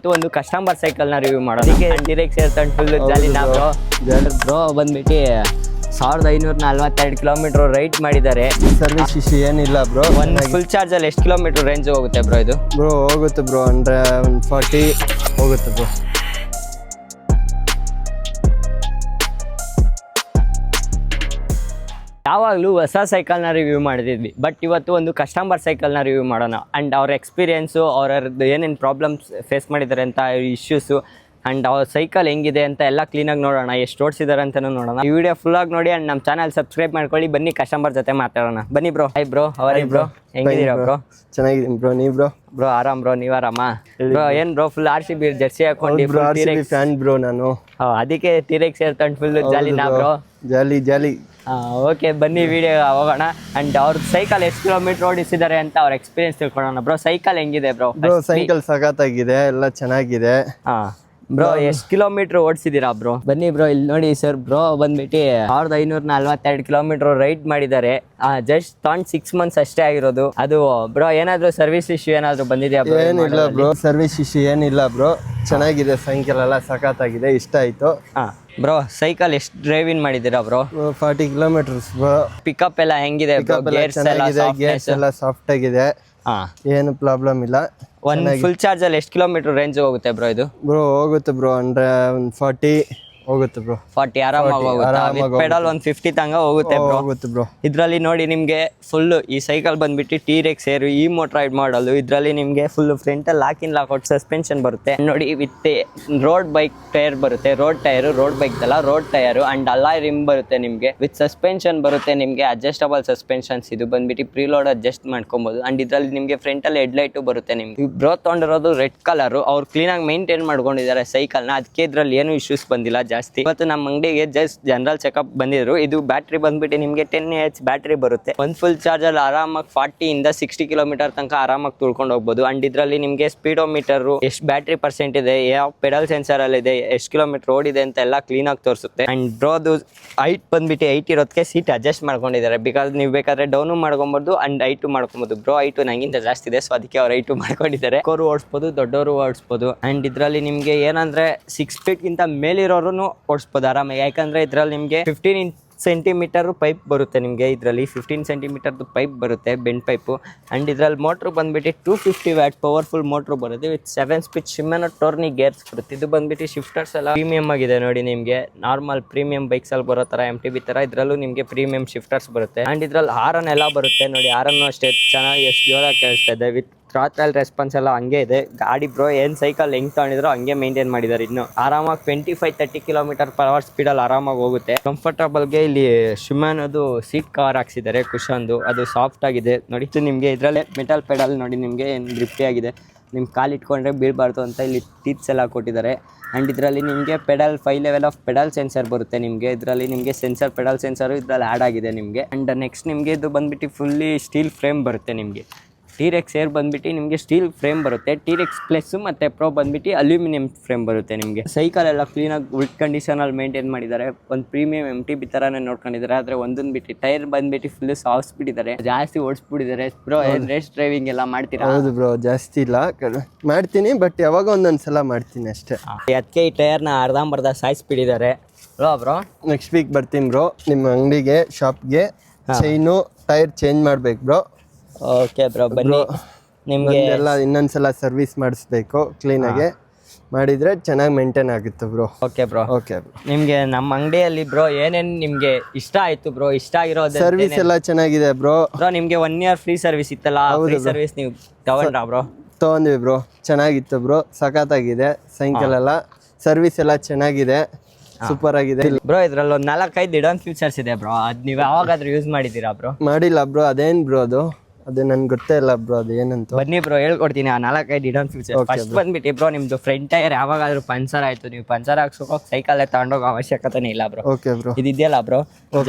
ಇದು ಒಂದು ಕಸ್ಟಮರ್ ಸೈಕಲ್ನ ರಿವ್ಯೂ ಮಾಡೋದಕ್ಕೆ ಡೈರೆಕ್ಟ್ ಸೇರ್ಕೊಂಡು ಫುಲ್ ಜಾಲಿ ನಾವು ಬ್ರೋ ಬಂದ್ಬಿಟ್ಟು ಸಾವಿರದ ಐನೂರ ನಲ್ವತ್ತೆರಡು ಕಿಲೋಮೀಟರ್ ರೈಟ್ ಮಾಡಿದ್ದಾರೆ. ಸರ್ವಿಸ್ ಇಶ್ಯೂ ಏನಿಲ್ಲ ಬ್ರೋ ಒಂದು ಫುಲ್ ಚಾರ್ಜ್ ಅಲ್ಲಿ ಎಷ್ಟು ಕಿಲೋಮೀಟರ್ ರೇಂಜ್ ಹೋಗುತ್ತೆ ಬ್ರೋ ಇದು? ಬ್ರೋ ಹೋಗುತ್ತೆ ಬ್ರೋ ಅಂದ್ರೆ ಒಂದು ಫಾರ್ಟಿ ಹೋಗುತ್ತೆ ಬ್ರೋ ಯಾವಾಗಲೂ ಹೊಸ ಸೈಕಲ್ನ ರಿವ್ಯೂ ಮಾಡಿದ್ವಿ. ಬಟ್ ಇವತ್ತು ಒಂದು ಕಸ್ಟಮರ್ ಸೈಕಲ್ನ ರಿವ್ಯೂ ಮಾಡೋಣ. ಆ್ಯಂಡ್ ಅವ್ರ ಎಕ್ಸ್ಪೀರಿಯೆನ್ಸು ಅವ್ರದ್ದು ಏನೇನು ಪ್ರಾಬ್ಲಮ್ಸ್ ಫೇಸ್ ಮಾಡಿದ್ದಾರೆ ಅಂತ ಇಶ್ಯೂಸು ಆ್ಯಂಡ್ ಅವ್ರ ಸೈಕಲ್ ಹೆಂಗಿದೆ ಅಂತ ಎಲ್ಲ ಕ್ಲೀನಾಗಿ ನೋಡೋಣ. ಎಷ್ಟು ಓಡಿಸಿದ್ದಾರೆ ಅಂತಲೂ ನೋಡೋಣ. ಈ ವಿಡಿಯೋ ಫುಲ್ಲಾಗಿ ನೋಡಿ ಆ್ಯಂಡ್ ನಮ್ಮ ಚಾನಲ್ ಸಬ್ಸ್ಕ್ರೈಬ್ ಮಾಡ್ಕೊಳ್ಳಿ. ಬನ್ನಿ ಕಸ್ಟಮರ್ ಜೊತೆ ಮಾತಾಡೋಣ. ಬನ್ನಿ ಬ್ರೋ ಹೈ ಬ್ರೋ ಅವರೇ ಬ್ರೋ ಹೆಂಗಿದ್ದೀರಾ ಬ್ರೋ ಚೆನ್ನಾಗಿದ್ದೀನಿ ಬ್ರೋ ನೀವು ಬ್ರೋ ಬ್ರೋ ಆರಾಮ್ ಬ್ರೋ ನೀವು ಆರಾಮ? ಬ್ರೋ ಏನು bro full R C B jersey ಹಾಕೊಂಡು ಬ್ರೋ ಫ್ಯಾನ್ ಬ್ರೋ ನಾನು. ಅದಕ್ಕೆ ತೀರೆಗೆ ಸೇರ್ಕೊಂಡು ಫುಲ್ ಜಾಲಿ ನಾ ಬ್ರೋ ಜಾಲಿ ಜಾಲಿ ಓಕೆ ಬನ್ನಿ ವಿಡಿಯೋ ಹೋಗೋಣ. ಅಂಡ್ ಅವ್ರ ಸೈಕಲ್ ಎಷ್ಟು ಕಿಲೋಮೀಟರ್ ಓಡಿಸಿದ್ದಾರೆ ಅಂತ ಅವ್ರ ಎಕ್ಸ್ಪೀರಿಯನ್ಸ್ ತಿಳ್ಕೊಳ್ಳೋಣ ಬ್ರೋ ಸೈಕಲ್ ಹೆಂಗಿದೆ ಬ್ರೋ ಬ್ರೋ ಸೈಕಲ್ ಸಖತ್ತಾಗಿದೆ ಎಲ್ಲ ಚೆನ್ನಾಗಿದೆ. ಹಾ. ಬ್ರೋ ಎಷ್ಟು ಕಿಲೋಮೀಟರ್ ಓಡಿಸಿದೀರಾ ಬ್ರೋ ಬನ್ನಿ ಬ್ರೋ ಇಲ್ಲಿ ನೋಡಿ ಸರ್ ಬ್ರೋ ಬಂದ್ಬಿಟ್ಟು ಸಾವಿರದ ಐನೂರ ನಲ್ವತ್ತೆರಡು ಕಿಲೋಮೀಟರ್ ರೈಡ್ ಮಾಡಿದ್ದಾರೆ ಜಸ್ಟ್ ತಾಂಡ್ ಸಿಕ್ಸ್ ಮಂತ್ಸ್ ಅಷ್ಟೇ ಆಗಿರೋದು. ಅದು ಬ್ರೋ ಏನಾದ್ರು ಸರ್ವಿಸ್ ಇಶ್ಯೂ ಏನಾದ್ರು ಬಂದಿದ್ಯಾ ಬ್ರೋ ಏನಿಲ್ಲ ಬ್ರೋ ಸರ್ವಿಸ್ ಇಶ್ಯೂ ಏನಿಲ್ಲ ಬ್ರೋ ಚೆನ್ನಾಗಿದೆ ಸೈಕಲ್ ಎಲ್ಲ ಸಖತ್ತಾಗಿದೆ ಇಷ್ಟ ಆಯ್ತು. ಹಾ ಬ್ರೋ ಸೈಕಲ್ ಎಷ್ಟು ಡ್ರೈವ್ ಇನ್ ಮಾಡಿದ್ದೀರಾ bro forty kilometres bro pickup ಎಲ್ಲ ಹೆಂಗಿದೆ ಎಲ್ಲ ಸಾಫ್ಟ್ ಆಗಿದೆ. ಏನು ಪ್ರಾಬ್ಲಮ್ ಇಲ್ಲ. ಒಂದು ಫುಲ್ ಚಾರ್ಜ್ ಅಲ್ಲಿ ಎಷ್ಟು ಕಿಲೋಮೀಟರ್ ರೇಂಜ್ ಹೋಗುತ್ತೆ ಬ್ರೋ ಇದು? ಬ್ರೋ ಹೋಗುತ್ತೆ ಬ್ರೋ ಅಂದ್ರೆ ಒಂದು ಫಾರ್ಟಿ ಹೋಗುತ್ತೆ ಬ್ರೋ ಫಾರ್ಟಿ ಆರಾಮಾಗಿ ಹೋಗುತ್ತೆ. ಪೆಡಲ್ ಒಂದು ಫಿಫ್ಟಿ ತಂಗ ಹೋಗುತ್ತೆ ಬ್ರೋ ಹೋಗುತ್ತೆ ಬ್ರೋ ಇದರಲ್ಲಿ ನೋಡಿ ನಿಮಗೆ ಫುಲ್ ಈ ಸೈಕಲ್ ಬಂದ್ಬಿಟ್ಟು ಟಿ ರೆಕ್ಸ್ ಏರು ಈ ಮೋಟರ್ ರೈಡ್ ಮಾಡಲು ಇದರಲ್ಲಿ ನಿಮಗೆ full ಫ್ರಂಟಲ್ಲಿ lock in lock out suspension ಬರುತ್ತೆ. ನೋಡಿ ವಿತ್ ರೋಡ್ ಬೈಕ್ ಟೈರ್ ಬರುತ್ತೆ. ರೋಡ್ ಟೈರ್ ರೋಡ್ ಬೈಕ್ ಅಲ್ಲ road tyre and alloy rim ಬರುತ್ತೆ ನಿಮಗೆ. ವಿತ್ ಸಸ್ಪೆನ್ಷನ್ ಬರುತ್ತೆ ನಿಮಗೆ ಅಡ್ಜಸ್ಟಬಲ್ ಸಸ್ಪೆನ್ಷನ್ಸ್ ಇದು. ಬಂದ್ಬಿಟ್ಟು ಪ್ರೀಲೋಡ್ ಅಡ್ಜಸ್ಟ್ ಮಾಡ್ಕೊಬೋದು. ಅಂಡ್ ಇದರಲ್ಲಿ ನಿಮಗೆ ಫ್ರಂಟಲ್ಲಿ ಹೆಡ್ಲೈಟು ಬರುತ್ತೆ ನಿಮ್ಗೆ. ಬ್ರೋ ತೊಗೊಂಡಿರೋದು ರೆಡ್ ಕಲರ್ ಅವ್ರು ಕ್ಲೀನಾಗಿ ಮೇಂಟೈನ್ ಮಾಡ್ಕೊಂಡಿದ್ದಾರೆ ಸೈಕಲ್ನ ಅದಕ್ಕೆ ಇದರಲ್ಲಿ ಏನು ಇಶ್ಯೂಸ್ ಬಂದಿಲ್ಲ. ಜಾಸ್ತಿ ಇವತ್ತು ನಮ್ಮ ಅಂಗಡಿಗೆ ಜಸ್ಟ್ ಜನರಲ್ ಚೆಕಪ್ ಬಂದಿದ್ರು. ಇದು ಬ್ಯಾಟ್ರಿ ಬಂದ್ಬಿಟ್ಟು ನಿಮಗೆ ಟೆನ್ ಎಚ್ ಬ್ಯಾಟ್ರಿ ಬರುತ್ತೆ. ಒಂದು ಫುಲ್ ಚಾರ್ಜಲ್ಲಿ ಆರಾಮಾಗಿ ಫಾರ್ಟಿಯಿಂದ ಇಂದ ಸಿಕ್ಸ್ಟಿ ಕಿಲೋಮೀಟರ್ ತನಕ ಆರಾಮಾಗಿ ತುಳ್ಕೊಂಡು ಹೋಗ್ಬೋದು. ಅಂಡ್ ಇದರಲ್ಲಿ ನಿಮಗೆ ಸ್ಪೀಡೋಮೀಟರ್ ಎಷ್ಟು ಬ್ಯಾಟ್ರಿ ಪರ್ಸೆಂಟ್ ಇದೆ, ಯಾವ ಪೆಡಲ್ ಸೆನ್ಸರ್ ಅಲ್ಲಿ ಇದೆ, ಎಷ್ಟು ಕಿಲೋಮೀಟರ್ ಓಡಿದೆ ಅಂತ ಎಲ್ಲ ಕ್ಲೀನಾಗಿ ತೋರಿಸುತ್ತೆ. ಅಂಡ್ ಬ್ರೋದು ಹೈಟ್ ಬಂದ್ಬಿಟ್ಟು ಏಯ್ಟ್ ಇರೋದಕ್ಕೆ ಸೀಟ್ ಅಡ್ಜಸ್ಟ್ ಮಾಡ್ಕೊಂಡಿದ್ದಾರೆ. ಬಿಕಾಸ್ ನೀವು ಬೇಕಾದ್ರೆ ಡೌನು ಮಾಡ್ಕೊಬೋದು ಅಂಡ್ ಐಟು ಮಾಡ್ಕೊಬೋದು. ಬ್ರೋ ಐಟು ನಂಗಿಂತ ಜಾಸ್ತಿ ಇದೆ ಸೊ ಅದಕ್ಕೆ ಅವ್ರು ಐಟು ಮಾಡ್ಕೊಂಡಿದ್ದಾರೆ. ಕೋರು ಓಡಿಸ್ಬೋದು ದೊಡ್ಡವರು ಓಡಿಸ್ಬೋದು. ಅಂಡ್ ಇದರಲ್ಲಿ ನಿಮಗೆ ಏನಂದ್ರೆ ಸಿಕ್ಸ್ ಫೀಟ್ಗಿಂತ ಮೇಲಿರೋರು ಓಡಿಸ್ಬೋದು ಯಾಕಂದ್ರೆ ಇದರಲ್ಲಿ ನಿಮಗೆ ಫಿಫ್ಟೀನ್ ಇಂಚ್ ಸೆಂಟಿಮೀಟರ್ ಪೈಪ್ ಬರುತ್ತೆ ನಿಮಗೆ ಇದರಲ್ಲಿ. ಫಿಫ್ಟೀನ್ ಸೆಂಟಿಮೀಟರ್ದು ಪೈಪ್ ಬರುತ್ತೆ ಬೆಂಡ್ ಪೈಪು ಆ್ಯಂಡ್ ಇದರಲ್ಲಿ ಮೋಟ್ರು ಬಂದುಬಿಟ್ಟು two fifty watt powerful motor ಬರುತ್ತೆ. With seven speed Shimano Tourney gears ಬರುತ್ತೆ. ಇದು ಬಂದುಬಿಟ್ಟು ಶಿಫ್ಟರ್ಸ್ ಎಲ್ಲ ಪ್ರೀಮಿಯಮ್ ಆಗಿದೆ ನೋಡಿ ನಿಮಗೆ. ನಾರ್ಮಲ್ ಪ್ರೀಮಿಯಂ ಬೈಕ್ಸಲ್ಲಿ ಬರೋ ಥರ ಎಂ ಟಿ ಬಿ ಥರ ಇದರಲ್ಲೂ ನಿಮಗೆ ಪ್ರೀಮಿಯಂ ಶಿಫ್ಟರ್ಸ್ ಬರುತ್ತೆ. ಆ್ಯಂಡ್ ಇದರಲ್ಲಿ ಹಾರನ್ ಎಲ್ಲ ಬರುತ್ತೆ ನೋಡಿ. ಹಾರನ್ನು ಅಷ್ಟೇ ಚೆನ್ನಾಗಿ ಎಷ್ಟು ಜೋರಾಗಿ ಕೇಳಿಸ್ತಾ ಇದೆ. ವಿತ್ ಥ್ರಾಟಲ್ ರೆಸ್ಪಾನ್ಸ್ ಎಲ್ಲ ಹಂಗೆ ಇದೆ. ಗಾಡಿ ಬ್ರೋ ಏನು ಸೈಕಲ್ ಹೆಂಗೆ ತಗೊಂಡಿದ್ರು ಹಂಗೆ ಮೇಂಟೈನ್ ಮಾಡಿದ್ದಾರೆ ಇನ್ನು. ಆರಾಮಾಗಿ twenty five thirty kilometre per hour ಸ್ಪೀಡಲ್ಲಿ ಆರಾಮಾಗಿ ಹೋಗುತ್ತೆ. ಕಂಫರ್ಟಬಲ್ಗೆ ಇಲ್ಲಿ ಶಿಮಾನದು ಅದು ಸೀಟ್ ಕವರ್ ಹಾಕ್ಸಿದ್ದಾರೆ ಕುಶನ್ದು ಅದು ಸಾಫ್ಟ್ ಆಗಿದೆ. ನೋಡಿ ನಿಮಗೆ ಇದರಲ್ಲೇ ಮೆಟಲ್ ಪೆಡಲ್ ನೋಡಿ ನಿಮಗೆ ಏನು ಗ್ರಿಪ್ಪಿ ಆಗಿದೆ. ನಿಮ್ಮ ಕಾಲು ಇಟ್ಕೊಂಡ್ರೆ ಬೀಳಬಾರ್ದು ಅಂತ ಇಲ್ಲಿ ಟೀತ್ಸ್ ಎಲ್ಲ ಕೊಟ್ಟಿದ್ದಾರೆ. ಆ್ಯಂಡ್ ಇದರಲ್ಲಿ ನಿಮಗೆ pedal five level of pedal sensor ಬರುತ್ತೆ ನಿಮಗೆ. ಇದರಲ್ಲಿ ನಿಮಗೆ ಸೆನ್ಸರ್ ಪೆಡಲ್ ಸೆನ್ಸರು ಇದರಲ್ಲಿ ಆ್ಯಡ್ ಆಗಿದೆ ನಿಮಗೆ. ಆ್ಯಂಡ್ ನೆಕ್ಸ್ಟ್ ನಿಮಗೆ ಇದು ಬಂದುಬಿಟ್ಟು ಫುಲ್ಲಿ ಸ್ಟೀಲ್ ಫ್ರೇಮ್ ಬರುತ್ತೆ ನಿಮಗೆ. ಟೀರೆಕ್ಸ್ ಏರ್ ಬಂದ್ಬಿಟ್ಟು ನಿಮಗೆ ಸ್ಟೀಲ್ ಫ್ರೇಮ್ ಬರುತ್ತೆ. ಟೀರೆಕ್ಸ್ ಪ್ಲಸ್ ಮತ್ತು ಪ್ರೋ ಬಂದ್ಬಿಟ್ಟು ಅಲ್ಯೂಮಿನಿಯಂ ಫ್ರೇಮ್ ಬರುತ್ತೆ ನಿಮಗೆ. ಸೈಕಲ್ ಎಲ್ಲ ಕ್ಲೀನಾಗಿ ಗುಡ್ ಕಂಡೀಷನಲ್ಲಿ ಮೇಂಟೈನ್ ಮಾಡಿದ್ದಾರೆ. ಒಂದು ಪ್ರೀಮಿಯಂ ಎಂ ಟಿ ಬಿ ಥರನೇ ನೋಡ್ಕೊಂಡಿದ್ದಾರೆ. ಆದರೆ ಒಂದೊಂದು ಬಿಟ್ಟು ಟೈರ್ ಬಂದ್ಬಿಟ್ಟು ಫುಲ್ ಸಾಗಿಸ್ಬಿಟ್ಟಿದ್ದಾರೆ ಜಾಸ್ತಿ ಓಡಿಸ್ಬಿಟ್ಟಿದ್ದಾರೆ. ಪ್ರೋ ರೇಸ್ ಡ್ರೈವಿಂಗ್ ಎಲ್ಲ ಮಾಡ್ತೀರಾ? ಹೌದು ಬ್ರೋ ಜಾಸ್ತಿ ಇಲ್ಲ. ಮಾಡ್ತೀನಿ ಬಟ್ ಯಾವಾಗ ಒಂದೊಂದು ಸಲ ಮಾಡ್ತೀನಿ ಅಷ್ಟೇ. ಅದಕ್ಕೆ ಈ ಟೈರ್ನ ಅರ್ಧಂಬರ್ಧ ಸಾಯಿಸ್ಬಿಟ್ಟಿದ್ದಾರೆ. ಬ್ರೋ ಬ್ರೋ ನೆಕ್ಸ್ಟ್ ವೀಕ್ ಬರ್ತೀನಿ ಬ್ರೋ ನಿಮ್ಮ ಅಂಗಡಿಗೆ ಶಾಪ್ಗೆ ಚೈನು ಟೈರ್ ಚೇಂಜ್ ಮಾಡ್ಬೇಕು ಬ್ರೋ ಓಕೆ ಬ್ರೋ ಬನ್ನಿ. ನಿಮಗೆ ಎಲ್ಲ ಇನ್ನೊಂದ್ಸಲ ಸರ್ವಿಸ್ ಮಾಡಿಸ್ಬೇಕು ಕ್ಲೀನಾಗೆ ಮಾಡಿದ್ರೆ ಚೆನ್ನಾಗಿ ಮೇಂಟೈನ್ ಆಗುತ್ತೆ ಬ್ರೋ ಓಕೆ ಬ್ರೋ ಓಕೆ ನಿಮಗೆ ನಮ್ಮ ಅಂಗಡಿಯಲ್ಲಿ ಬ್ರೋ ಏನೇನು ನಿಮಗೆ ಇಷ್ಟ ಆಯಿತು ಬ್ರೋ ಇಷ್ಟ ಆಗಿರೋದು ಸರ್ವಿಸ್ ಎಲ್ಲ ಚೆನ್ನಾಗಿದೆ ಬ್ರೋ ಬ್ರೋ ನಿಮಗೆ ಒನ್ ಇಯರ್ ಫ್ರೀ ಸರ್ವಿಸ್ ಇತ್ತಲ್ಲ ಫ್ರೀ ಸರ್ವಿಸ್ ನೀವು ತಗೊಂಡ್ರಾ ಬ್ರೋ ತೊಗೊಂಡ್ವಿ ಬ್ರೋ ಚೆನ್ನಾಗಿತ್ತು ಬ್ರೋ ಸಖತ್ತಾಗಿದೆ ಸೈಂಕಲ್ ಎಲ್ಲ. ಸರ್ವಿಸ್ ಎಲ್ಲ ಚೆನ್ನಾಗಿದೆ. ಸೂಪರ್ ಆಗಿದೆ. ಬ್ರೋ ಇದ್ರಲ್ಲಿ ಒಂದು ನಾಲ್ಕೈದು ಇಡೋನ್ ಫೀಚರ್ಸ್ ಇದೆ ಬ್ರೋ ಅದು ನೀವು ಯಾವಾಗಾದ್ರೂ ಯೂಸ್ ಮಾಡಿದ್ದೀರಾ ಬ್ರೋ ಮಾಡಿಲ್ಲ ಬ್ರೋ ಅದೇನು ಬ್ರೋ ಅದು? ಅದು ನನ್ಗೆ ಗೊತ್ತೇ ಇಲ್ಲ ಬ್ರೋ ಅದು ಏನಂತ. ಬನ್ನಿ ಬ್ರೋ ಹೇಳ್ಕೊಡ್ತೀನಿ ಆ ನಾಲ್ಕೈದು ಇಡೋನ್ ಫ್ಯೂಚರ್ ಫಸ್ಟ್ ಬಂದ್ಬಿಟ್ಟು ಬ್ರೋ ನಿಮ್ದು ಫ್ರಂಟ್ ಟೈರ್ ಯಾವಾಗಾದ್ರೂ ಪಂಚರ್ ಆಯ್ತು ನೀವು ಪಂಚರ್ ಹಾಕ್ಸೋಕೆ ಸೈಕಲ್ ತಗೊಂಡೋಗೋ ಅವಶ್ಯಕತೆನೇ ಇಲ್ಲ ಬ್ರೋ. Okay bro. ಇದೆಯಲ್ಲ ಬ್ರೋ?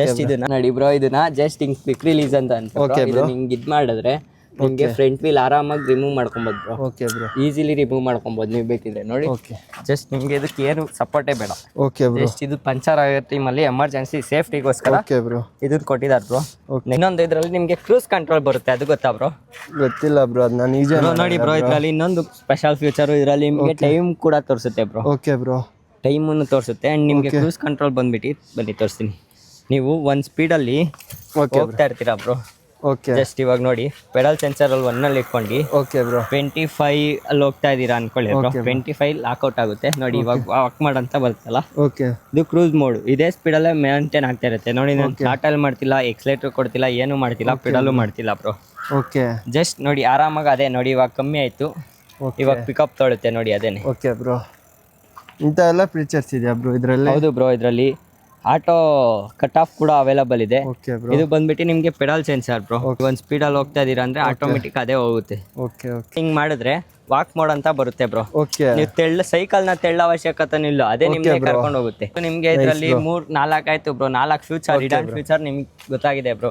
ಜಸ್ಟ್ ಇದನ್ನ. ನೋಡಿ ಬ್ರೋ ಇದನ್ನ ಜಸ್ಟ್ ಹಿಂಗ್ ಕ್ವಿಕ್ ರಿಲೀಸ್ ಅಂತ ಅಂತ ಹಿಂಗೆ ಇದು ಹಿಂಗ್ ಇದ್ ಮಾಡಿದ್ರೆ ನಿಮಗೆ ಫ್ರಂಟ್ ವೀಲ್ ಆರಾಮಾಗಿ ರಿಮೂವ್ ಮಾಡ್ಕೊಬೋದು bro okay bro easily remove ಮಾಡ್ಕೊಬೋದು ನೀವು ಬೇಕಿದ್ರೆ ನೋಡಿ. ಓಕೆ ಜಸ್ಟ್ ನಿಮಗೆ ಇದಕ್ಕೆ ಏನು ಸಪೋರ್ಟೇ ಬೇಡ. ಓಕೆ ಬ್ರೋ ಜಸ್ಟ್ ಇದು ಪಂಚರ್ ಆಗೋ ಟೈಮಲ್ಲಿ ಎಮರ್ಜೆನ್ಸಿ ಸೇಫ್ಟಿಗೋಸ್ಕರ ಓಕೆ ಬ್ರೋ ಇದನ್ನ ಕೊಟ್ಟಿದ್ದಾರೆ ಬ್ರೋ. ಇನ್ನೊಂದು ಇದರಲ್ಲಿ ನಿಮಗೆ ಕ್ರೂಸ್ ಕಂಟ್ರೋಲ್ ಬರುತ್ತೆ ಅದು ಗೊತ್ತಾ ಬ್ರೋ ಗೊತ್ತಿಲ್ಲ ಬ್ರೋ ಅದು ನಾನು ಈಜೆ ನೋಡಿ ಬ್ರೋ ಇದರಲ್ಲಿ ಇನ್ನೊಂದು ಸ್ಪೆಷಲ್ ಫ್ಯೂಚರು ಇದರಲ್ಲಿ ನಿಮಗೆ ಟೈಮ್ ಕೂಡ ತೋರಿಸುತ್ತೆ ಬ್ರೋ ಓಕೆ ಬ್ರೋ ಟೈಮನ್ನು ತೋರಿಸುತ್ತೆ ಆ್ಯಂಡ್ ನಿಮಗೆ ಕ್ರೂಸ್ ಕಂಟ್ರೋಲ್ ಬಂದ್ಬಿಟ್ಟು. ಬನ್ನಿ ತೋರಿಸ್ತೀನಿ. ನೀವು ಒಂದು ಸ್ಪೀಡಲ್ಲಿ ಓಕೆ ಹೋಗ್ತಾ ಇರ್ತೀರಾ ಬ್ರೋ ಓಕೆ ಜಸ್ಟ್ ಇವಾಗ ನೋಡಿ ಪೆಡಲ್ ಸೆನ್ಸರ್ ಅಲ್ಲಿ ಒನ್ನಲ್ಲಿ ಇಟ್ಕೊಂಡು. ಓಕೆ ಬ್ರೋ ಟ್ವೆಂಟಿ ಫೈವ್ ಅಲ್ಲಿ ಹೋಗ್ತಾ ಇದ್ದೀರಾ ಅನ್ಕೊಳ್ಳಿ ಬ್ರೋ ಟ್ವೆಂಟಿ ಫೈವ್ ಲಾಕ್ಔಟ್ ಆಗುತ್ತೆ. ನೋಡಿ ಇವಾಗ ವಾಕ್ ಮಾಡಂತ ಬರ್ತಲ್ಲ ಓಕೆ ಇದು ಕ್ರೂಸ್ ಮೋಡ್ ಇದೇ ಸ್ಪೀಡಲ್ಲೇ ಮೇಂಟೈನ್ ಆಗ್ತಾ ಇರುತ್ತೆ. ನೋಡಿ ನಾನು ಸ್ಟಾರ್ಟಲ್ಲಿ ಮಾಡ್ತಿಲ್ಲ ಎಕ್ಸ್ಲೇಟರ್ ಕೊಡ್ತಿಲ್ಲ ಏನು ಮಾಡ್ತಿಲ್ಲ ಪೆಡಲು ಮಾಡ್ತಿಲ್ಲ ಬ್ರೋ ಓಕೆ ಜಸ್ಟ್ ನೋಡಿ ಆರಾಮಾಗಿ ಅದೇ ನೋಡಿ ಇವಾಗ ಕಮ್ಮಿ ಆಯ್ತು. ಇವಾಗ ಪಿಕಪ್ ತೊಳುತ್ತೆ ನೋಡಿ ಅದೇನೆ. ಓಕೆ ಬ್ರೋ ಇಂಥ ಎಲ್ಲ ಫೀಚರ್ಸ್ ಇದೆಯಾ ಬ್ರೋ ಇದರಲ್ಲಿ? ಹೌದು ಬ್ರೋ ಇದರಲ್ಲಿ ಆಟೋ ಕಟ್ ಆಫ್ ಕೂಡ ಅವೈಲಬಲ್ ಇದೆ. ಓಕೆ ಬ್ರೋ ಇದು ಬಂದ್ಬಿಟ್ಟು ನಿಮಗೆ ಪೆಡಲ್ ಸೆನ್ಸರ್ ಬ್ರೋ ಒಂದು ಸ್ಪೀಡಲ್ಲಿ ಹೋಗ್ತಾ ಇದೀರಾ ಅಂದ್ರೆ ಆಟೋಮೆಟಿಕ್ ಅದೇ ಹೋಗುತ್ತೆ. ಓಕೆ ಓಕೆ ಹಿಂಗ್ ಮಾಡಿದ್ರೆ ವಾಕ್ ಮೋಡ್ ಅಂತ ಬರುತ್ತೆ ಬ್ರೋ ಓಕೆ ನೀವು ತೆಳ್ಳ ಸೈಕಲ್ನ ತೆಳ್ಳ ಅವಶ್ಯಕತೆ ಇಲ್ಲ. ಅದೇ ನಿಮ್ಗೆ ಕರ್ಕೊಂಡು ಹೋಗುತ್ತೆ. ನಿಮ್ಗೆ ಇದರಲ್ಲಿ ಮೂರ್ ನಾಲ್ಕು ಆಯ್ತು ಬ್ರೋ ನಾಲ್ಕು ಫ್ಯೂಚರ್ ರಿಟರ್ನ್ ಫ್ಯೂಚರ್ ನಿಮ್ಗೆ ಗೊತ್ತಾಗಿದೆ bro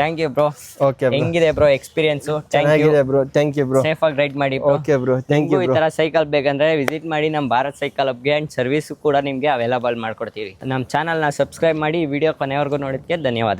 thank you bro okay ಹೆಂಗಿದೆ ಬ್ರೋ ಎಕ್ಸ್ಪೀರಿಯನ್ಸ್ ಚೆನ್ನಾಗಿದೆ bro thank you bro safe ಆಗಿ ರೈಡ್ ಮಾಡಿ. ಓಕೆ ಬ್ರೋ ಥ್ಯಾಂಕ್ ಯು ಈ ತರ ಸೈಕಲ್ ಬೇಕಂದ್ರೆ ವಿಸಿಟ್ ಮಾಡಿ ನಮ್ಮ ಭಾರತ್ ಸೈಕಲ್ ಹಬ್ಗೆ ಅಂಡ್ ಸರ್ವಿಸ್ ಕೂಡ ನಿಮ್ಗೆ ಅವೈಲಬಲ್ ಮಾಡ್ಕೊಡ್ತೀವಿ. ನಮ್ಮ ನ ಸಬ್ಸ್ಕ್ರೈಬ್ ಮಾಡಿ ವಿಡಿಯೋ ಕೊನೆವರೆಗೂ ನೋಡಿದ್ಕೆ ಧನ್ಯವಾದ.